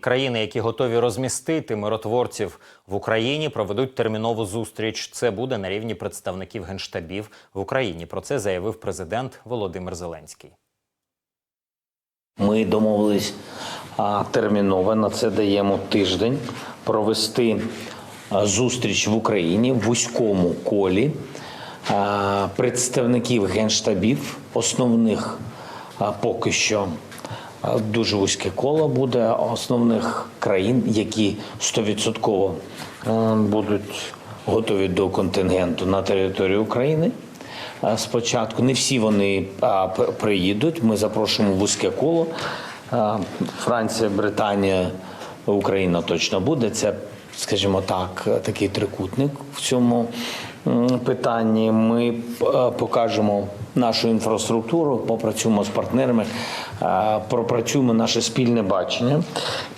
Країни, які готові розмістити миротворців в Україні, проведуть термінову зустріч. Це буде на рівні представників генштабів в Україні. Про це заявив президент Володимир Зеленський. Ми домовились терміново на це даємо тиждень провести зустріч в Україні в вузькому колі представників генштабів, основних поки що дуже вузьке коло буде основних країн, які 100% будуть готові до контингенту на території України. Спочатку не всі вони приїдуть. Ми запрошуємо вузьке коло. Франція, Британія, Україна точно буде. Це, скажімо так, такий трикутник в цьому питанні. Ми е, покажемо нашу інфраструктуру, попрацюємо з партнерами, е, пропрацюємо наше спільне бачення.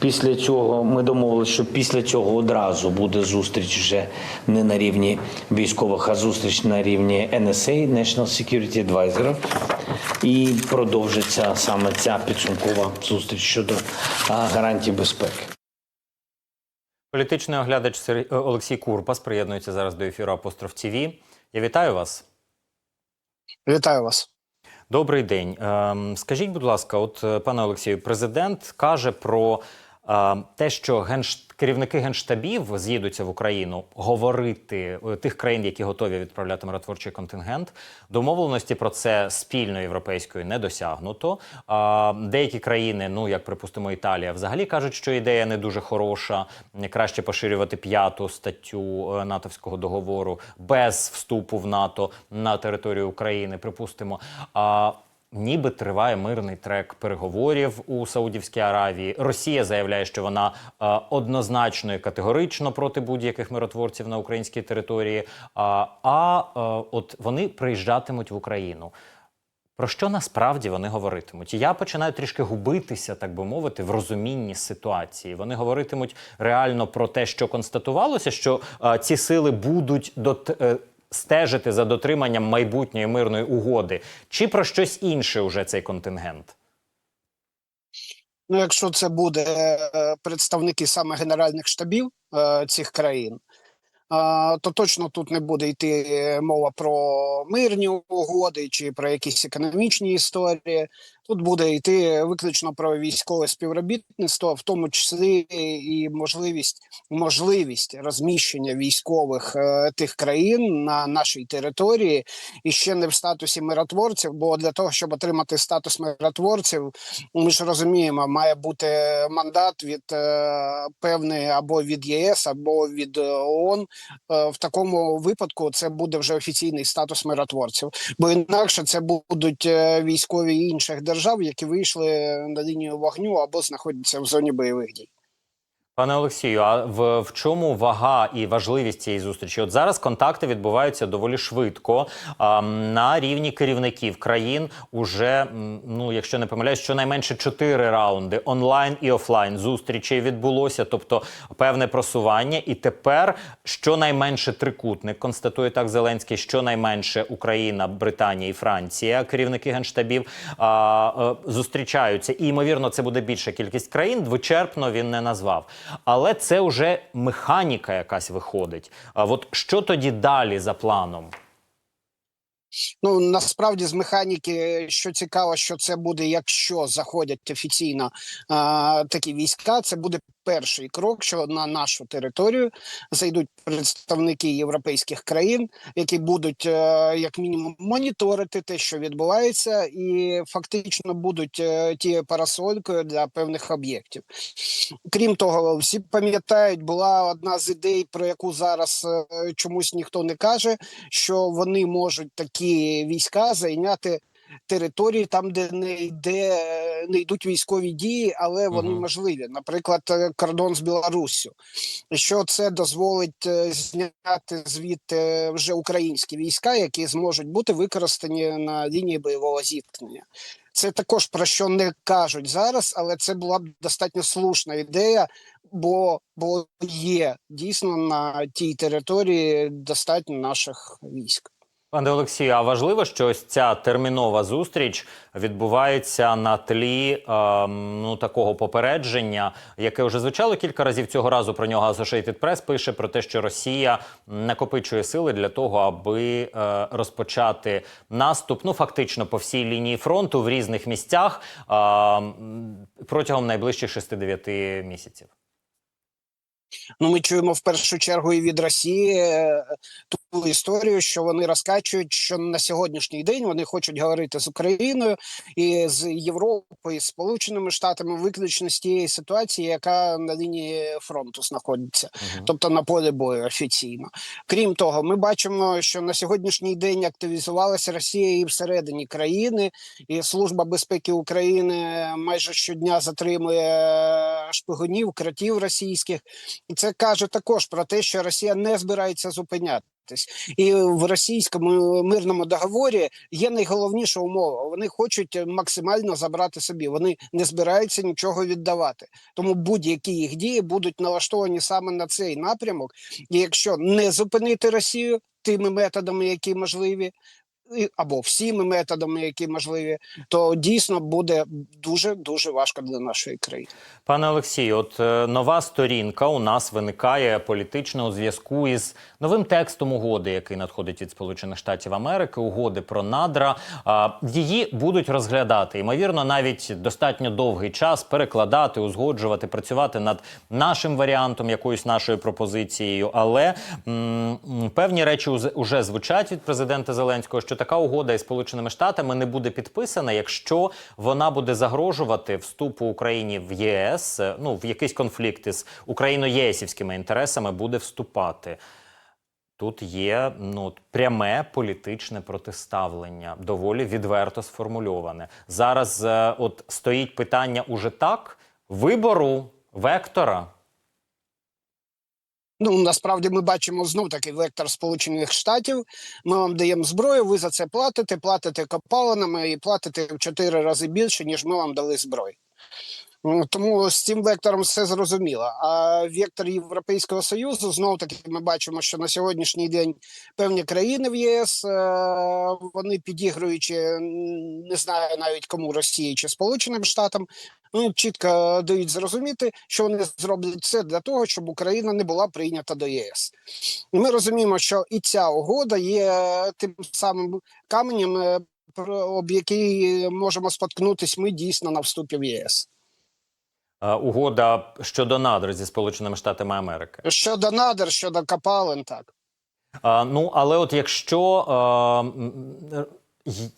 Після цього ми домовилися, що після цього одразу буде зустріч вже не на рівні військових, а зустріч на рівні NSA, National Security Advisor. І продовжиться саме ця підсумкова зустріч щодо гарантій безпеки. Політичний оглядач Сер- е, Олексій Курпас приєднується зараз до ефіру Апостроф ТІВІ. Я вітаю вас. Вітаю вас. Добрий день. Ем, Скажіть, будь ласка, от е, пане Олексію, президент каже про те, що генш... керівники генштабів з'їдуться в Україну говорити е, тих країн, які готові відправляти миротворчий контингент. Домовленості про це спільно європейською не досягнуто. Деякі країни, ну як припустимо, Італія, взагалі кажуть, що ідея не дуже хороша. Краще поширювати п'яту статтю е, натовського договору без вступу в НАТО на територію України. Припустимо. Ніби триває мирний трек переговорів у Саудівській Аравії. Росія заявляє, що вона е, однозначно і категорично проти будь-яких миротворців на українській території. А, а е, от вони приїжджатимуть в Україну. Про що насправді вони говоритимуть? Я починаю трішки губитися, так би мовити, в розумінні ситуації. Вони говоритимуть реально про те, що констатувалося, що е, ці сили будуть дот, е, стежити за дотриманням майбутньої мирної угоди, чи про щось інше уже цей контингент? Ну, якщо це буде е, представники саме генеральних штабів е, цих країн, е, то точно тут не буде йти мова про мирні угоди чи про якісь економічні історії. Тут буде йти виключно про військове співробітництво, в тому числі і можливість можливість розміщення військових е, тих країн на нашій території і ще не в статусі миротворців. Бо для того, щоб отримати статус миротворців, ми ж розуміємо, має бути мандат від е, певної або від ЄС, або від е, ООН. Е, в такому випадку це буде вже офіційний статус миротворців, бо інакше це будуть е, військові інших держав, які вийшли на лінію вогню або знаходяться в зоні бойових дій. Пане Олексію, а в, в чому вага і важливість цієї зустрічі? От зараз контакти відбуваються доволі швидко а, на рівні керівників країн. Уже ну, якщо не помиляюсь, щонайменше чотири раунди онлайн і офлайн зустрічей відбулося, тобто певне просування. І тепер щонайменше трикутник констатує так Зеленський, щонайменше Україна, Британія і Франція, керівники генштабів а, е, зустрічаються. І ймовірно, це буде більша кількість країн. Вичерпно він не назвав. Але це вже механіка якась виходить. А от що тоді далі за планом? Ну насправді з механіки, що цікаво, що це буде, якщо заходять офіційно а, такі війська, це буде перший крок, що на нашу територію зайдуть представники європейських країн, які будуть е, як мінімум моніторити те, що відбувається, і фактично будуть е, тією парасолькою для певних об'єктів. Крім того, всі пам'ятають, була одна з ідей, про яку зараз е, чомусь ніхто не каже, що вони можуть такі війська зайняти території там, де не йде, не йдуть військові дії, але вони Мгм. можливі. Наприклад, е, кордон з Білоруссю. Що це дозволить е, зняти звідти вже українські війська, які зможуть бути використані на лінії бойового зіткнення. Це також про що не кажуть зараз, але це була б достатньо слушна ідея, бо, бо є дійсно на тій території достатньо наших військ. Пане Олексію, а важливо, що ось ця термінова зустріч відбувається на тлі е, ну такого попередження, яке вже звучало кілька разів цього разу. Про нього Associated Press пише про те, що Росія накопичує сили для того, аби е, розпочати наступ. Ну фактично по всій лінії фронту в різних місцях е, протягом найближчих 6-9 місяців. Ну, ми чуємо в першу чергу і від Росії е, історію, що вони розкачують, що на сьогоднішній день вони хочуть говорити з Україною і з Європою, і з Сполученими Штатами, виключно з тієї ситуації, яка на лінії фронту знаходиться, Мгм. тобто на полі бою офіційно. Крім того, ми бачимо, що на сьогоднішній день активізувалася Росія і всередині країни, і Служба безпеки України майже щодня затримує шпигунів, кратів російських. І це каже також про те, що Росія не збирається зупинятись. І в російському мирному договорі є найголовніша умова. Вони хочуть максимально забрати собі. Вони не збираються нічого віддавати. Тому будь-які їх дії будуть налаштовані саме на цей напрямок. І якщо не зупинити Росію тими методами, які можливі, або всіми методами, які можливі, то дійсно буде дуже дуже важко для нашої країни. Пане Олексію, от е, нова сторінка у нас виникає політично у зв'язку із новим текстом угоди, який надходить від Сполучених Штатів Америки, угоди про надра. Її будуть розглядати. Ймовірно, навіть достатньо довгий час перекладати, узгоджувати, працювати над нашим варіантом, якоюсь нашою пропозицією. Але м, м, певні речі уже звучать від президента Зеленського, що така угода із Сполученими Штатами не буде підписана, якщо вона буде загрожувати вступу Україні в ЄС, е, ну в якийсь конфлікт із україно-єсівськими інтересами буде вступати. Тут є ну пряме політичне протиставлення, доволі відверто сформульоване. Зараз е, от стоїть питання уже так вибору вектора. Ну насправді ми бачимо знов таки вектор Сполучених Штатів. Ми вам даємо зброю, ви за це платите, платите копалинами і платите в чотири рази більше, ніж ми вам дали зброї. Ну, Тому з цим вектором все зрозуміло. А вектор Європейського Союзу знов таки ми бачимо, що на сьогоднішній день певні країни в ЄС е, вони підігруючи, не знаю навіть кому Росії чи Сполученим Штатам, вони чітко дають зрозуміти, що вони зроблять це для того, щоб Україна не була прийнята до ЄС. І ми розуміємо, що і ця угода є тим самим каменем, е, об який можемо споткнутись ми дійсно на вступі в єС. Е, угода щодо надр зі Сполученими Штатами Америки. Щодо надр, щодо копалин, так. А, ну, але от якщо е, й-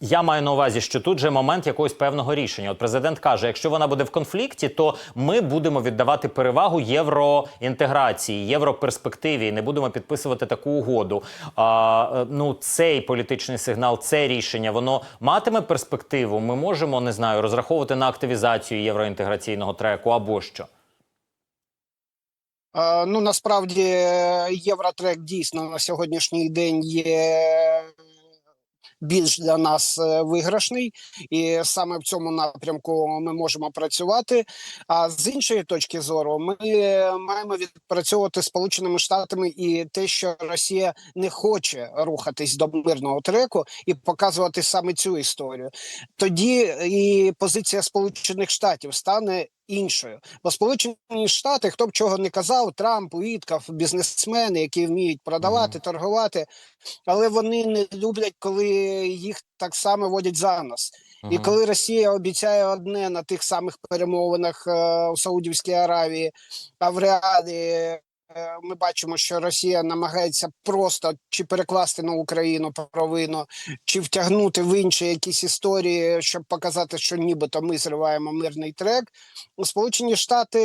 я маю на увазі, що тут же момент якогось певного рішення. От президент каже: якщо вона буде в конфлікті, то ми будемо віддавати перевагу євроінтеграції, європерспективі, і не будемо підписувати таку угоду. А, е, ну, цей політичний сигнал, це рішення, воно матиме перспективу. Ми можемо не знаю, розраховувати на активізацію євроінтеграційного треку або що. Ну насправді Євротрек дійсно на сьогоднішній день є більш для нас е, виграшний, і саме в цьому напрямку ми можемо працювати. А з іншої точки зору, ми е, маємо відпрацьовувати Сполученими Штатами і те, що Росія не хоче рухатись до мирного треку і показувати саме цю історію. Тоді і позиція Сполучених Штатів стане іншою. Бо Сполучені Штати, хто б чого не казав, Трамп, Уіткав, бізнесмени, які вміють продавати, торгувати, але вони не люблять, коли їх так само водять за нос. І коли Росія обіцяє одне на тих самих перемовинах е, у Саудівській Аравії, а в реалі ми бачимо, що Росія намагається просто чи перекласти на Україну провину, чи втягнути в інші якісь історії, щоб показати, що нібито ми зриваємо мирний трек. Сполучені Штати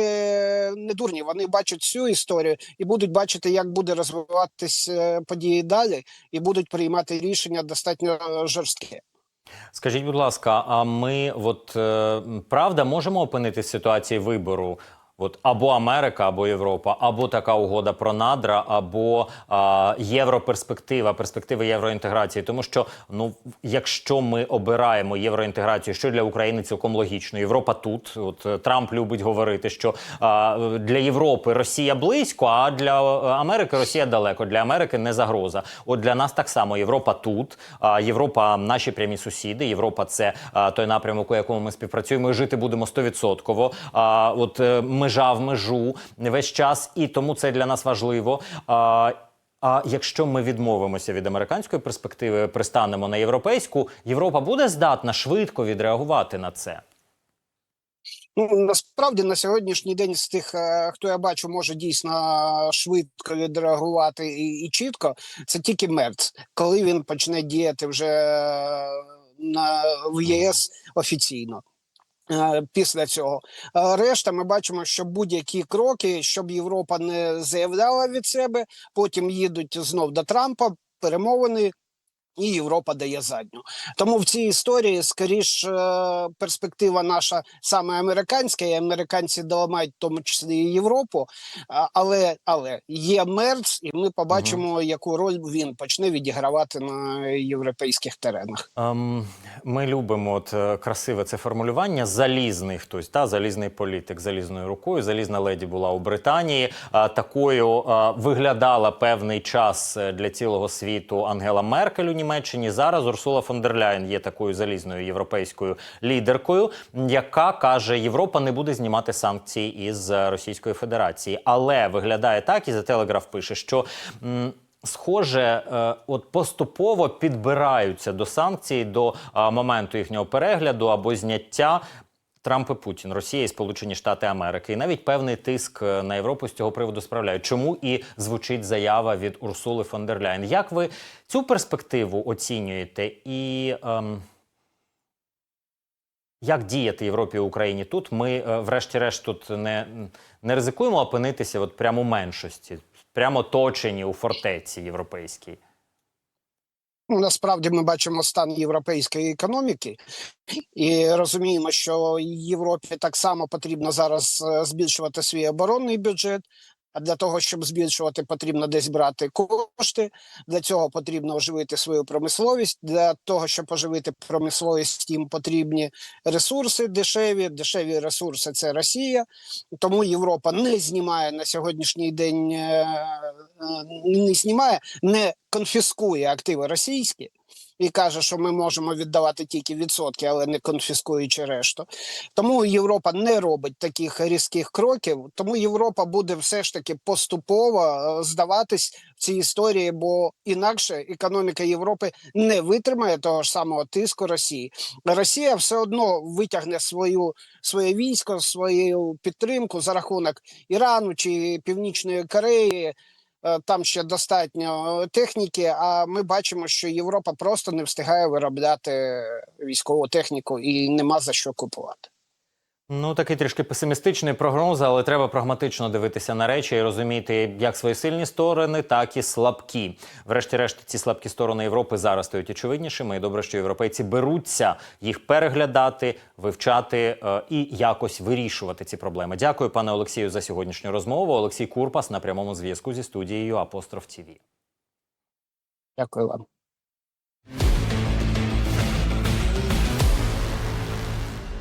не дурні, вони бачать цю історію і будуть бачити, як буде розвиватись е, події далі, і будуть приймати рішення достатньо е, жорстке. Скажіть, будь ласка, а ми, от е, правда, можемо опинитися в ситуації вибору От або Америка, або Європа, або така угода про надра, або а, європерспектива, перспектива євроінтеграції. Тому що ну, якщо ми обираємо євроінтеграцію, що для України цілком логічно. Європа тут. От е, Трамп любить говорити, що а, для Європи Росія близько, а для е, Америки Росія далеко. Для Америки не загроза. От для нас так само Європа тут. А Європа наші прямі сусіди. Європа це а, той напрямок, у якому ми співпрацюємо. і Жити будемо стовідсотково. А от е, межа в межу весь час, і тому це для нас важливо. А, а якщо ми відмовимося від американської перспективи, пристанемо на європейську, Європа буде здатна швидко відреагувати на це. Ну насправді на сьогоднішній день з тих, е, хто я бачу, може дійсно швидко відреагувати і, і чітко. Це тільки Мерц, коли він почне діяти вже е, на в ЄС офіційно. Е, Після цього. Решта ми бачимо, що будь-які кроки, щоб Європа не заявляла від себе, потім їдуть знов до Трампа, перемовини, і Європа дає задню. Тому в цій історії скоріш е, перспектива наша саме американська, і американці доламають в тому числі і Європу. Але але є Мерц, і ми побачимо, яку роль він почне відігравати на європейських теренах. Ем, ми любимо от е, красиве це формулювання. Залізний хтось, та залізний політик, залізною рукою. Залізна леді була у Британії. А, такою а, виглядала певний час е, для цілого світу Ангела Меркель Німеччині. Зараз Урсула фон дер Ляйн є такою залізною європейською лідеркою, яка каже, Європа не буде знімати санкції із Російської Федерації. Але виглядає так, і за телеграф пише, що. Схоже, е, от поступово підбираються до санкцій до моменту їхнього перегляду або зняття. Трамп і Путін, Росія і Сполучені Штати Америки, і навіть певний тиск е, на Європу з цього приводу справляють. Чому і звучить заява від Урсули фон дер Ляєн? Як ви цю перспективу оцінюєте? І ем, як діяти Європі і Україні тут? Ми, е, врешті-решт, тут не, не ризикуємо опинитися от прямо у меншості, прямо точені у фортеці європейській. Ну, насправді ми бачимо стан європейської економіки і розуміємо, що Європі так само потрібно зараз е, збільшувати свій оборонний бюджет. А для того, щоб збільшувати, потрібно десь брати кошти. Для цього потрібно оживити свою промисловість. Для того, щоб оживити промисловість, їм потрібні ресурси дешеві. Дешеві ресурси це Росія. Тому Європа не знімає на сьогоднішній день, е, е, не знімає, не конфіскує активи російські. І каже, що ми можемо віддавати тільки відсотки, але не конфіскуючи решту. Тому Європа не робить таких різких кроків. Тому Європа буде все ж таки поступово е, здаватись в цій історії, бо інакше економіка Європи не витримає того ж самого тиску Росії. Росія все одно витягне свою своє військо, свою підтримку за рахунок Ірану чи Північної Кореї. Е, Там ще достатньо е, техніки, а ми бачимо, що Європа просто не встигає виробляти військову техніку і нема за що купувати. Ну, такий трішки песимістичний прогноз, але треба прагматично дивитися на речі і розуміти як свої сильні сторони, так і слабкі. Врешті-решт, ці слабкі сторони Європи зараз стають очевиднішими. І добре, що європейці беруться їх переглядати, вивчати е, і якось вирішувати ці проблеми. Дякую, пане Олексію, за сьогоднішню розмову. Олексій Курпас на прямому зв'язку зі студією Апостроф ТІВІ. Дякую вам.